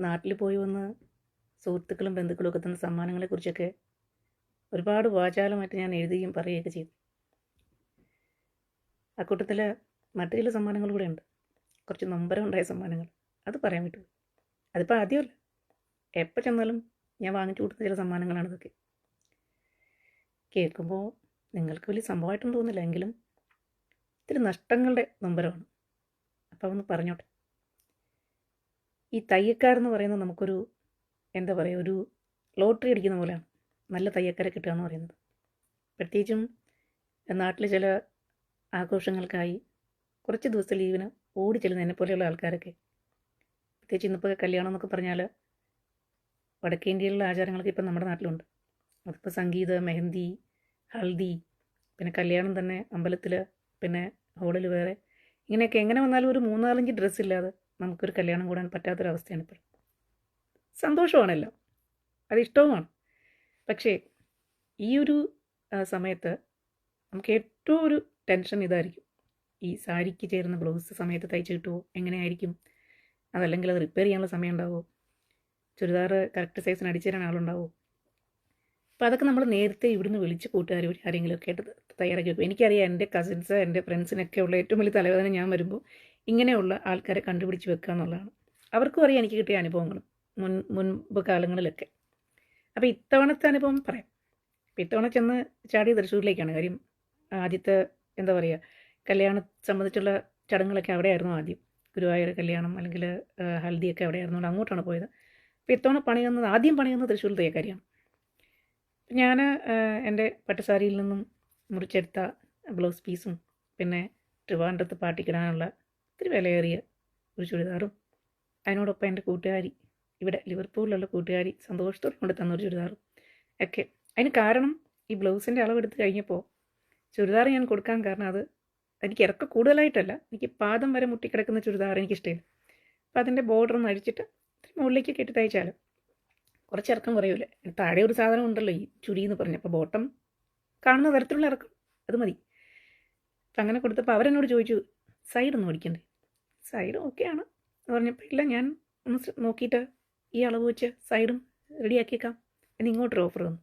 നാട്ടിൽ പോയി വന്ന് സുഹൃത്തുക്കളും ബന്ധുക്കളും ഒക്കെ തന്ന സമ്മാനങ്ങളെക്കുറിച്ചൊക്കെ ഒരുപാട് വാചാലമായിട്ട് ഞാൻ എഴുതുകയും പറയുകയൊക്കെ ചെയ്തു. അക്കൂട്ടത്തിൽ മറ്റു ചില സമ്മാനങ്ങൾ കൂടെ ഉണ്ട്. കുറച്ച് നൊമ്പരം ഉണ്ടായ സമ്മാനങ്ങൾ. അത് പറയാൻ വിട്ടു. അതിപ്പോൾ ആദ്യമല്ല. എപ്പോൾ ചെന്നാലും ഞാൻ വാങ്ങിച്ചു കൊടുക്കുന്ന ചില സമ്മാനങ്ങളാണ് ഇതൊക്കെ. കേൾക്കുമ്പോൾ നിങ്ങൾക്ക് വലിയ സംഭവമായിട്ടൊന്നും തോന്നില്ല. എങ്കിലും ഇത്തിരി നഷ്ടങ്ങളുടെ നൊമ്പരമാണ്. അപ്പോൾ ഒന്ന് പറഞ്ഞോട്ടെ. ഈ തയ്യക്കാരെന്ന് പറയുന്നത് നമുക്കൊരു എന്താ പറയുക ഒരു ലോട്ടറി അടിക്കുന്ന പോലെയാണ്. നല്ല തയ്യക്കാരെ കിട്ടുക എന്ന് പറയുന്നത്. പ്രത്യേകിച്ചും നാട്ടിലെ ചില ആഘോഷങ്ങൾക്കായി കുറച്ച് ദിവസത്തെ ലീവിന് ഓടി ചെല്ലുന്ന എന്നെ പോലെയുള്ള ആൾക്കാരൊക്കെ. പ്രത്യേകിച്ച് ഇന്നിപ്പോൾ കല്യാണം എന്നൊക്കെ പറഞ്ഞാൽ വടക്കേ ഇന്ത്യയിലുള്ള ആചാരങ്ങളൊക്കെ ഇപ്പം നമ്മുടെ നാട്ടിലുണ്ട്. അതിപ്പോൾ സംഗീത മെഹന്തി ഹൽദി പിന്നെ കല്യാണം തന്നെ അമ്പലത്തിൽ പിന്നെ ഹോളിൽ വേറെ. ഇങ്ങനെയൊക്കെ എങ്ങനെ വന്നാലും ഒരു മൂന്നാലഞ്ച് ഡ്രസ്സ് ഇല്ലാതെ നമുക്കൊരു കല്യാണം കൂടാൻ പറ്റാത്തൊരവസ്ഥയാണ് ഇപ്പോൾ സന്തോഷമാണല്ലോ. അതിഷ്ടവുമാണ്. പക്ഷേ ഈ ഒരു സമയത്ത് നമുക്ക് ഏറ്റവും ഒരു ടെൻഷൻ ഇതായിരിക്കും. ഈ സാരിക്ക് ചേരുന്ന ബ്ലൗസ് സമയത്ത് തയ്ച്ച് കിട്ടുമോ എങ്ങനെയായിരിക്കും? അതല്ലെങ്കിൽ അത് റിപ്പയർ ചെയ്യാനുള്ള സമയം ഉണ്ടാവുമോ ചുരിദാർ കറക്റ്റ് സൈസിന് അടിച്ചു തരാൻ ആളുണ്ടാവുമോ അപ്പോൾ അതൊക്കെ നമ്മൾ നേരത്തെ ഇവിടുന്ന് വിളിച്ച് കൂട്ടുകാർ ആരെങ്കിലും ഒക്കെ ആയിട്ട് തയ്യാറാക്കി വെക്കും. എനിക്കറിയാം എന്റെ കസിൻസ് എന്റെ ഫ്രണ്ട്സിനൊക്കെ ഉള്ള ഏറ്റവും വലിയ തലവേദന ഞാൻ വരുമ്പോൾ ഇങ്ങനെയുള്ള ആൾക്കാരെ കണ്ടുപിടിച്ച് വെക്കുക എന്നുള്ളതാണ്. അവർക്കും അറിയാം എനിക്ക് കിട്ടിയ അനുഭവങ്ങളും മുൻ മുൻപ് കാലങ്ങളിലൊക്കെ. അപ്പോൾ ഇത്തവണത്തെ അനുഭവം പറയാം. ഇത്തവണ ചെന്ന് ചാടി തൃശ്ശൂരിലേക്കാണ്. കാര്യം ആദ്യത്തെ എന്താ പറയുക കല്യാണം സംബന്ധിച്ചുള്ള ചടങ്ങുകളൊക്കെ അവിടെയായിരുന്നു ആദ്യം. ഗുരുവായൂർ കല്യാണം അല്ലെങ്കിൽ ഹൽദിയൊക്കെ അവിടെയായിരുന്നു. അങ്ങോട്ടാണ് പോയത്. അപ്പോൾ ഇത്തവണ പണിയുന്നത് ആദ്യം പണിയുന്നത് തൃശ്ശൂർ കാര്യമാണ് ഞാൻ എന്റെ പട്ടുസാരിയിൽ നിന്നും മുറിച്ചെടുത്ത ബ്ലൗസ് പീസും പിന്നെ ട്രിവാൻഡ്രത്ത് പാട്ടിക്കിടാനുള്ള ഇത്തിരി വിലയേറിയ ഒരു ചുരിദാറും അതിനോടൊപ്പം എന്റെ കൂട്ടുകാരി ഇവിടെ ലിവർപൂളിലുള്ള കൂട്ടുകാരി സന്തോഷത്തോടെ കൊണ്ട് തന്ന ഒരു ചുരിദാറും ഒക്കെ. അതിന് കാരണം ഈ ബ്ലൗസിന്റെ അളവെടുത്ത് കഴിഞ്ഞപ്പോൾ ചുരിദാർ ഞാൻ കൊടുക്കാൻ കാരണം അത് എനിക്ക് ഇറക്കം കൂടുതലായിട്ടല്ല. എനിക്ക് പാദം വരെ മുട്ടിക്കിടക്കുന്ന ചുരിദാർ എനിക്ക് ഇഷ്ടമില്ല അപ്പോൾ അതിന്റെ ബോർഡർ ഒന്ന് അഴിച്ചിട്ട് മുകളിലേക്ക് കെട്ടി തയ്ച്ചാൽ കുറച്ച് ഇറക്കം കുറയൂലേ? താഴെ ഒരു സാധനം ഉണ്ടല്ലോ ഈ ചുരി എന്ന് പറഞ്ഞു. അപ്പോൾ ബോട്ടം കാണുന്ന തരത്തിലുള്ള ഇറക്കം അത് മതി. അപ്പം അങ്ങനെ കൊടുത്തപ്പോൾ അവരെന്നോട് ചോദിച്ചു സൈഡ് ഒന്ന് സൈഡും സൈഡ് ഓക്കെയാണ്. എന്ന് പറഞ്ഞപ്പോൾ ഇല്ല ഞാൻ ഒന്ന് നോക്കിയിട്ട് ഈ അളവ് വെച്ച് സൈഡും റെഡിയാക്കിയേക്കാം. എന്ന് ഇങ്ങോട്ടൊരു ഓഫർ തന്നു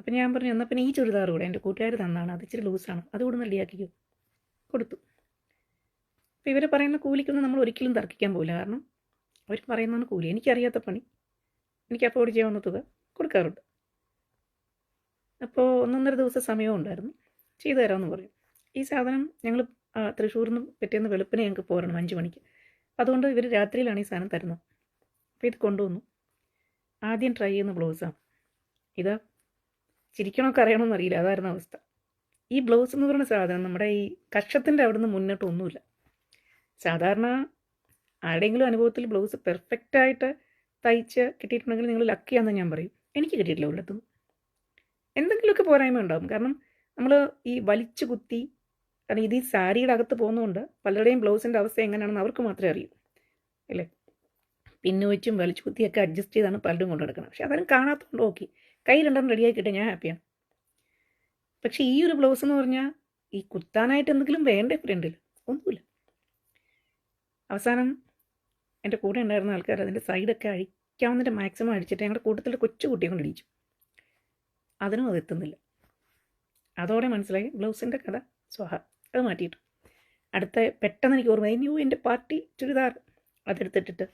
അപ്പം ഞാൻ പറഞ്ഞു എന്നാൽ പിന്നെ ഈ ചുരിദാർ കൂടെ എന്റെ കൂട്ടുകാർ തന്നാണ്. അത് ഇച്ചിരി ലൂസാണ്. അതുകൂടെ ഒന്ന് റെഡിയാക്കിക്കോ. കൊടുത്തു. അപ്പോൾ ഇവർ പറയുന്ന കൂലിക്കൊന്നും നമ്മൾ ഒരിക്കലും തർക്കിക്കാൻ പോകില്ല കാരണം അവർ പറയുന്നതാണ് കൂലി. എനിക്കറിയാത്ത പണി. എനിക്ക് അഫോർഡ് ചെയ്യാവുന്ന തുക കൊടുക്കാറുണ്ട്. അപ്പോൾ ഒന്നൊന്നര ദിവസം സമയവും ഉണ്ടായിരുന്നു. ചെയ്തു തരാമെന്ന് പറയും ഈ സാധനം ഞങ്ങൾ തൃശ്ശൂരിൽ നിന്ന് പിറ്റേന്ന് വെളുപ്പിനെ ഞങ്ങൾക്ക് പോരണം അഞ്ച് മണിക്ക്. അതുകൊണ്ട് ഇവർ രാത്രിയിലാണ് ഈ സാധനം തരുന്നത്. അപ്പോൾ ഇത് കൊണ്ടുവന്നു. ആദ്യം ട്രൈ ചെയ്യുന്ന ബ്ലൗസാണ് ഇതാ. ചിരിക്കണമൊക്കെ അറിയണമെന്ന് അറിയില്ല. അതായിരുന്നു അവസ്ഥ. ഈ ബ്ലൗസ് എന്ന് പറയുന്ന സാധനം നമ്മുടെ ഈ കക്ഷത്തിന്റെ അവിടെ നിന്ന് മുന്നോട്ട് ഒന്നുമില്ല. സാധാരണ ആരുടെയെങ്കിലും അനുഭവത്തിൽ ബ്ലൗസ് പെർഫെക്റ്റായിട്ട് തയ്ച്ച് കിട്ടിയിട്ടുണ്ടെങ്കിൽ നിങ്ങൾ ലക്കിയാണെന്ന് ഞാൻ പറയും. എനിക്ക് കിട്ടിയിട്ടില്ല ഉള്ളത് എന്തെങ്കിലുമൊക്കെ പോരായ്മ ഉണ്ടാകും കാരണം നമ്മൾ ഈ വലിച്ചു കുത്തി കാരണം ഇത് ഈ സാരിയുടെ അകത്ത് പോകുന്നതുകൊണ്ട് പലരുടെയും ബ്ലൗസിന്റെ അവസ്ഥ എങ്ങനെയാണെന്ന് അവർക്ക് മാത്രമേ അറിയൂ. അല്ലേ? പിന്നു വെച്ചും വലിച്ചു കുത്തിയൊക്കെ അഡ്ജസ്റ്റ് ചെയ്താണ് പലരും കൊണ്ടു നടക്കുന്നത്. പക്ഷെ അതാരും കാണാത്തതുകൊണ്ട് ഓക്കെ കൈ രണ്ടെണ്ണം റെഡിയാക്കി കിട്ടിയാൽ ഞാൻ ഹാപ്പിയാണ് പക്ഷേ ഈ ഒരു ബ്ലൗസ് എന്ന് പറഞ്ഞാൽ ഈ കുത്താനായിട്ട് എന്തെങ്കിലും വേണ്ടേ ഫ്രണ്ടിൽ ഒന്നുമില്ല. അവസാനം എന്റെ കൂടെ ഉണ്ടായിരുന്ന ആൾക്കാർ അതിന്റെ സൈഡൊക്കെ അഴിക്കാവുന്നതിന്റെ മാക്സിമം അടിച്ചിട്ട് ഞങ്ങളുടെ കൂട്ടത്തിൽ കൊച്ചു കുട്ടിയെ കൊണ്ട് ഇടിച്ചു. അതിനും അത് എത്തുന്നില്ല. അതോടെ മനസ്സിലായി ബ്ലൗസിന്റെ കഥ സ്വഹ. അത് മാറ്റിയിട്ടു. അടുത്ത പെട്ടെന്ന് എനിക്ക് ഓർമ്മ ന്യൂ എന്റെ പാർട്ടി ചുരിദാർ അതെടുത്തിട്ടിട്ട്.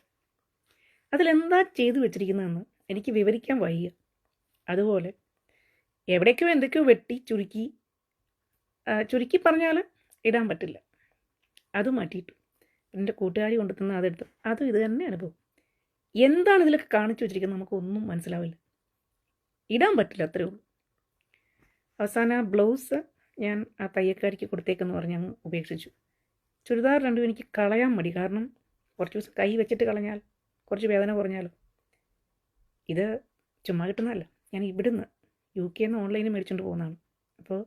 അതിലെന്താ ചെയ്തു വെച്ചിരിക്കുന്നതെന്ന് എനിക്ക് വിവരിക്കാൻ വയ്യ. അതുപോലെ എവിടേക്കോ എന്തൊക്കെയോ വെട്ടി ചുരുക്കി ചുരുക്കി പറഞ്ഞാൽ ഇടാൻ പറ്റില്ല. അത് മാറ്റിയിട്ടു. എന്റെ കൂട്ടുകാരി കൊണ്ടുതന്ന അതെടുത്ത്. അതും ഇത് തന്നെ അനുഭവം. എന്താണ് ഇതിലൊക്കെ കാണിച്ചു വെച്ചിരിക്കുന്നത് നമുക്കൊന്നും മനസ്സിലാവില്ല. ഇടാൻ പറ്റില്ല അത്രേ ഉള്ളൂ. അവസാന ബ്ലൗസ് ഞാൻ ആ തയ്യക്കാരിക്ക് കൊടുത്തേക്കെന്ന് പറഞ്ഞ് അങ്ങ് ഉപേക്ഷിച്ചു. ചുരിദാർ രണ്ടും എനിക്ക് കളയാൻ മടി. കാരണം കുറച്ച് ദിവസം കൈ വെച്ചിട്ട് കളഞ്ഞാൽ കുറച്ച് വേദന കുറഞ്ഞാലോ ഇത് ചുമ്മാ കിട്ടുന്നതല്ല. ഞാൻ ഇവിടുന്ന് യു കെ നിന്ന് ഓൺലൈനിൽ മേടിച്ചുകൊണ്ട് പോകുന്നതാണ്. അപ്പോൾ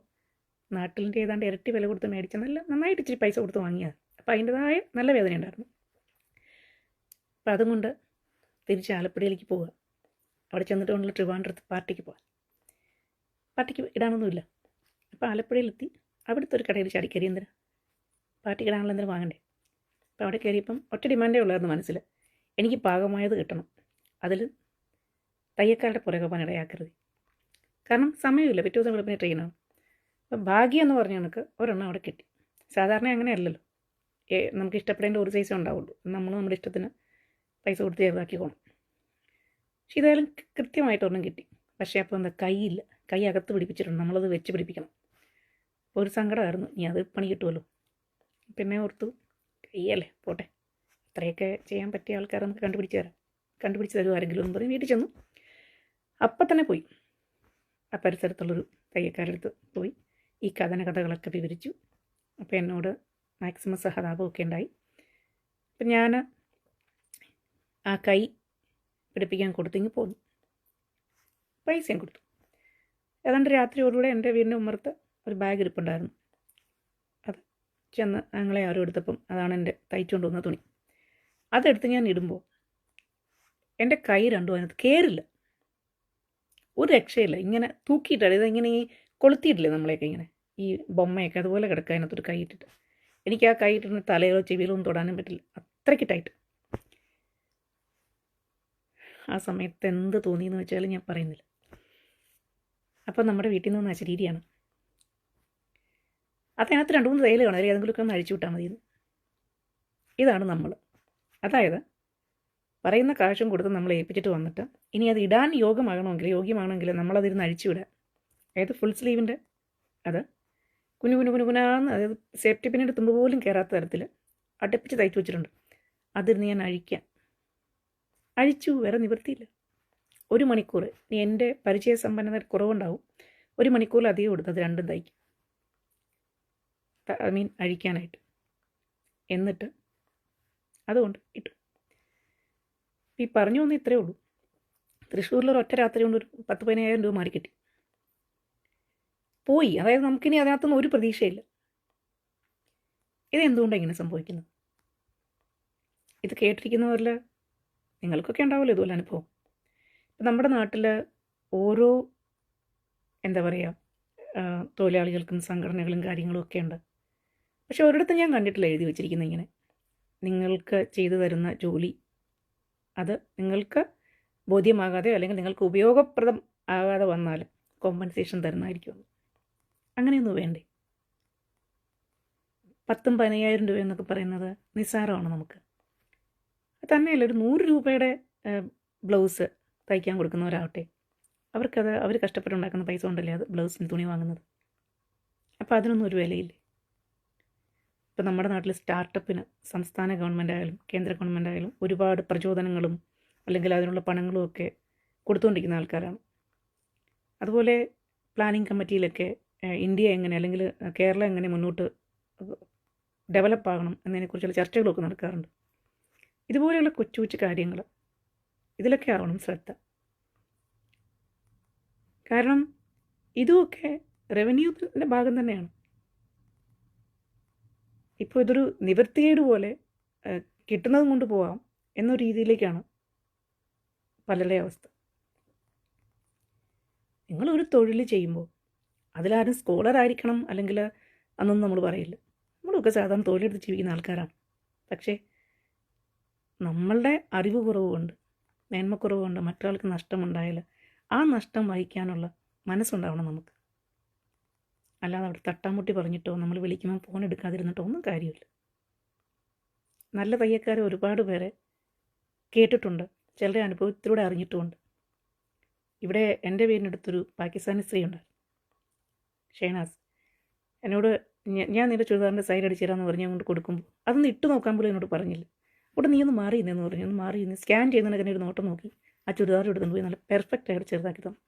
നാട്ടിലിന്റെ ഏതാണ്ട് ഇരട്ടി വില കൊടുത്ത് മേടിച്ച നല്ല നന്നായിട്ട് ഇച്ചിരി പൈസ കൊടുത്ത് വാങ്ങിയത് അപ്പോൾ അതിന്റെതായ നല്ല വേദന ഉണ്ടായിരുന്നു. അപ്പോൾ അതും കൊണ്ട് തിരിച്ച് ആലപ്പുഴയിലേക്ക് പോവുക. അവിടെ ചെന്നിട്ട് കൊണ്ടുള്ള ട്രിവാൻഡ്രത്ത് പാർട്ടിക്ക് പോകാം പാർട്ടിക്ക് ഇടാനൊന്നുമില്ല. അപ്പോൾ ആലപ്പുഴയിലെത്തി അവിടുത്തെ ഒരു കടയിൽ ചാടി കയറി. എന്തിനാ? പാർട്ടി കിടാനുള്ള എന്തിനാ വാങ്ങണ്ടേ? അപ്പോൾ അവിടെ കയറിയപ്പം ഒറ്റ ഡിമാൻഡേ ഉള്ളായിരുന്നു മനസ്സിൽ. എനിക്ക് പാകമായത് കിട്ടണം. അതിൽ തയ്യക്കാരുടെ പുറകെ പോകാൻ ഇടയാക്കരുത്. കാരണം സമയമില്ല പിറ്റേ ദിവസം വെളുപ്പിന് ട്രെയിനാണ് അപ്പം ഭാഗ്യം എന്ന് പറഞ്ഞ കണക്ക് ഒരെണ്ണം അവിടെ കിട്ടി. സാധാരണ അങ്ങനെയല്ലല്ലോ നമുക്ക് ഇഷ്ടപ്പെടേണ്ട ഒരു സൈസേ ഉണ്ടാവുള്ളൂ. നമ്മൾ നമ്മുടെ ഇഷ്ടത്തിന് പൈസ കൊടുത്ത് ചെറുതാക്കിക്കോണം പക്ഷെ ഇതായാലും കൃത്യമായിട്ട് ഒരെണ്ണം കിട്ടി. പക്ഷേ അപ്പോൾ എന്താ കൈയില്ല. കൈ അകത്ത് പിടിപ്പിച്ചിട്ടുണ്ട്. നമ്മളത് വെച്ച് പിടിപ്പിക്കണം. അപ്പോൾ ഒരു സങ്കടമായിരുന്നു. ഇനി അത് പണി കിട്ടുമല്ലോ പിന്നെ ഓർത്തു. കൈയല്ലേ പോട്ടെ. അത്രയൊക്കെ ചെയ്യാൻ പറ്റിയ ആൾക്കാരെ നമുക്ക് കണ്ടുപിടിച്ച് തരാം കണ്ടുപിടിച്ച് തരും ആരെങ്കിലും എന്ന് പറഞ്ഞ് വീട്ടിൽ ചെന്നു. അപ്പം തന്നെ പോയി. ആ പരിസരത്തുള്ളൊരു തയ്യക്കാരടുത്ത് പോയി. ഈ കഥന കഥകളൊക്കെ വിവരിച്ചു. അപ്പോൾ എന്നോട് മാക്സിമം സഹതാപമൊക്കെ ഉണ്ടായി. അപ്പം ഞാൻ ആ കൈ പിടിപ്പിക്കാൻ കൊടുത്തിങ്ങ് പോന്നു. പൈസയും കൊടുത്തു. ഏതാണ്ട് രാത്രിയോടുകൂടെ എന്റെ വീടിന്റെ ഉമ്മറത്ത് ഒരു ബാഗ് ഇരിപ്പുണ്ടായിരുന്നു. അത് ചെന്ന് ഞങ്ങളെ ആരും എടുത്തപ്പം അതാണ് എന്റെ തയ്ച്ചുകൊണ്ട് വന്ന തുണി. അതെടുത്ത് ഞാൻ ഇടുമ്പോൾ എന്റെ കൈ രണ്ടും അതിനകത്ത് കയറില്ല ഒരു രക്ഷയില്ല. ഇങ്ങനെ തൂക്കിയിട്ടാണ് ഇത് ഇങ്ങനെ ഈ കൊളുത്തിയിട്ടില്ലേ നമ്മളെയൊക്കെ ഇങ്ങനെ? ഈ ബൊമ്മയൊക്കെ അതുപോലെ കിടക്കുക അതിനകത്തൊരു കൈ ഇട്ടിട്ട്. എനിക്ക് ആ കൈ ഇട്ടിട്ട് തലയിലോ ചെവിയിലോ ഒന്നും തൊടാനും പറ്റില്ല. അത്രയ്ക്ക് ടൈറ്റ് ആ സമയത്ത് എന്ത് തോന്നിയെന്ന് വെച്ചാൽ ഞാൻ പറയുന്നില്ല. അപ്പം നമ്മുടെ വീട്ടിൽ നിന്ന് വന്ന ശരീരിയാണ്. അതിനകത്ത് രണ്ട് മൂന്ന് തേയില കാണും. അതിൽ ഏതെങ്കിലുമൊക്കെ ഒന്ന് അഴിച്ചു വിട്ടാൽ മതിയെന്ന്. ഇതാണ് നമ്മൾ അതായത് പറയുന്ന കാശും കൊടുത്ത് നമ്മൾ ഏൽപ്പിച്ചിട്ട് വന്നിട്ട് ഇനി അത് ഇടാൻ യോഗമാകണമെങ്കിൽ യോഗ്യമാണെങ്കിൽ നമ്മളതിരുന്ന് അഴിച്ചു വിടുക അതായത് ഫുൾ സ്ലീവിന്റെ അത് കുഞ്ഞു കുഞ്ഞു കുഞ്ഞു കുനാന്ന് അതായത് സേഫ്റ്റി പിന്നീട് തുമ്പ് പോലും കയറാത്ത തരത്തിൽ അടുപ്പിച്ച് തയ്ച്ചു വെച്ചിട്ടുണ്ട്. അതിരുന്ന് ഞാൻ അഴിക്കാം. അഴിച്ചു വേറെ നിവൃത്തിയില്ല. ഒരു മണിക്കൂർ ഇനി എന്റെ പരിചയ സമ്പന്നത കുറവുണ്ടാവും. ഒരു മണിക്കൂറിൽ അധികം കൊടുത്തത് രണ്ടും തയ്ക്കും. ഐ മീൻ അഴിക്കാനായിട്ട്. എന്നിട്ട് അതുകൊണ്ട് ഇട്ടു. ഈ പറഞ്ഞു വന്ന ഇത്രയേ ഉള്ളൂ. തൃശ്ശൂരിൽ ഒരു ഒറ്റ രാത്രി കൊണ്ട് ഒരു പത്ത് പതിനായിരം രൂപ മാറി കിട്ടി പോയി. അതായത് നമുക്കിനി അതിനകത്തൊന്നും ഒരു പ്രതീക്ഷയില്ല. ഇതെന്തുകൊണ്ടാണ് ഇങ്ങനെ സംഭവിക്കുന്നത്? ഇത് കേട്ടിരിക്കുന്നവരിൽ നിങ്ങൾക്കൊക്കെ ഉണ്ടാവുമല്ലോ ഇതുപോലെ അനുഭവം. ഇപ്പം നമ്മുടെ നാട്ടിൽ ഓരോ എന്താ പറയുക തൊഴിലാളികൾക്കും സംഘടനകളും കാര്യങ്ങളും ഒക്കെ ഉണ്ട്. പക്ഷെ ഒരിടത്ത് ഞാൻ കണ്ടിട്ടില്ല എഴുതി വെച്ചിരിക്കുന്നത് ഇങ്ങനെ. നിങ്ങൾക്ക് ചെയ്തു തരുന്ന ജോലി അത് നിങ്ങൾക്ക് ബോധ്യമാകാതെയോ അല്ലെങ്കിൽ നിങ്ങൾക്ക് ഉപയോഗപ്രദം ആകാതെ വന്നാൽ കോമ്പൻസേഷൻ തരുന്നതായിരിക്കും അങ്ങനെയൊന്നും വേണ്ടേ? പത്തും പതിനയ്യായിരം രൂപ എന്നൊക്കെ പറയുന്നത് നിസ്സാരമാണ് നമുക്ക്. തന്നെയല്ല ഒരു നൂറ് രൂപയുടെ ബ്ലൗസ് തയ്ക്കാൻ കൊടുക്കുന്നവരാവട്ടെ അവർക്കത് അവർ കഷ്ടപ്പെട്ടുണ്ടാക്കുന്ന പൈസ കൊണ്ടല്ലേ അത് ബ്ലൗസിന് തുണി വാങ്ങുന്നത്? അപ്പോൾ അതിനൊന്നും ഒരു വിലയില്ലേ? ഇപ്പം നമ്മുടെ നാട്ടിൽ സ്റ്റാർട്ടപ്പിന് സംസ്ഥാന ഗവൺമെന്റ് ആയാലും കേന്ദ്ര ഗവൺമെന്റ് ആയാലും ഒരുപാട് പ്രചോദനങ്ങളും അല്ലെങ്കിൽ അതിനുള്ള പണങ്ങളും ഒക്കെ കൊടുത്തുകൊണ്ടിരിക്കുന്ന ആൾക്കാരാണ്. അതുപോലെ പ്ലാനിംഗ് കമ്മിറ്റിയിലൊക്കെ ഇന്ത്യ എങ്ങനെ അല്ലെങ്കിൽ കേരളം എങ്ങനെ മുന്നോട്ട് ഡെവലപ്പ് ആകണം എന്നതിനെക്കുറിച്ചുള്ള ചർച്ചകളൊക്കെ നടക്കാറുണ്ട്. ഇതുപോലെയുള്ള കൊച്ചു കൊച്ചു കാര്യങ്ങൾ ഇതിലൊക്കെ ആവണം ശ്രദ്ധ. കാരണം ഇതുമൊക്കെ റവന്യൂവിന്റെ ഭാഗം തന്നെയാണ്. ഇപ്പോൾ ഇതൊരു നിവൃത്തികേട് പോലെ കിട്ടുന്നതും കൊണ്ട് പോവാം എന്ന രീതിയിലേക്കാണ് പലരുടെ അവസ്ഥ. നിങ്ങളൊരു തൊഴിൽ ചെയ്യുമ്പോൾ അതിലാരും സ്കോളർ ആയിരിക്കണം അല്ലെങ്കിൽ അന്നൊന്നും നമ്മൾ പറയില്ല. നമ്മളൊക്കെ സാധാരണ തൊഴിലെടുത്ത് ജീവിക്കുന്ന ആൾക്കാരാണ്. പക്ഷേ നമ്മളുടെ അറിവ് കുറവുകൊണ്ട് മേന്മക്കുറവ് കൊണ്ട് മറ്റൊരാൾക്ക് നഷ്ടമുണ്ടായാൽ ആ നഷ്ടം വഹിക്കാനുള്ള മനസ്സുണ്ടാവണം നമുക്ക്. അല്ലാതെ അവിടെ തട്ടാമുട്ടി പറഞ്ഞിട്ടോ നമ്മൾ വിളിക്കുമ്പോൾ ഫോൺ എടുക്കാതിരുന്നിട്ടോ ഒന്നും കാര്യമില്ല. നല്ല തയ്യക്കാരെ ഒരുപാട് പേരെ കേട്ടിട്ടുണ്ട്. ചിലരെ അനുഭവത്തിലൂടെ അറിഞ്ഞിട്ടുമുണ്ട്. ഇവിടെ എന്റെ പേരിനടുത്തൊരു പാകിസ്ഥാനി സ്ത്രീ ഉണ്ട്. ഷെയ്നാസ്. എന്നോട് ഞാൻ നിന്റെ ചുരിദാറിന്റെ സൈഡ് അടിച്ചു തരാമെന്ന് പറഞ്ഞ് അങ്ങോട്ട് കൊടുക്കുമ്പോൾ അതൊന്ന് ഇട്ട് നോക്കാൻ പോലും എന്നോട് പറഞ്ഞില്ല. അവിടെ നീ ഒന്ന് മാറി ഇന്നെന്ന് പറഞ്ഞു. ഒന്ന് മാറി ഇന്ന് സ്കാൻ ചെയ്യുന്നതിനൊക്കെ ഒരു നോട്ടം നോക്കി. ആ ചുരിദാർ എടുത്തുകൊണ്ട് പോയി നല്ല പെർഫെക്റ്റ് ആയിട്ട് ചെറുതാക്കി തന്നു.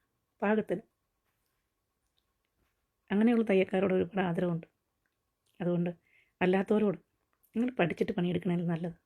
പാകത്തിന്. അങ്ങനെയുള്ള തയ്യൽക്കാരോട് ഒരുപാട് ആദരവുണ്ട്. അതുകൊണ്ട് അല്ലാത്തവരോട് നിങ്ങൾ പഠിച്ചിട്ട് പണിയെടുക്കണതിൽ നല്ലത്.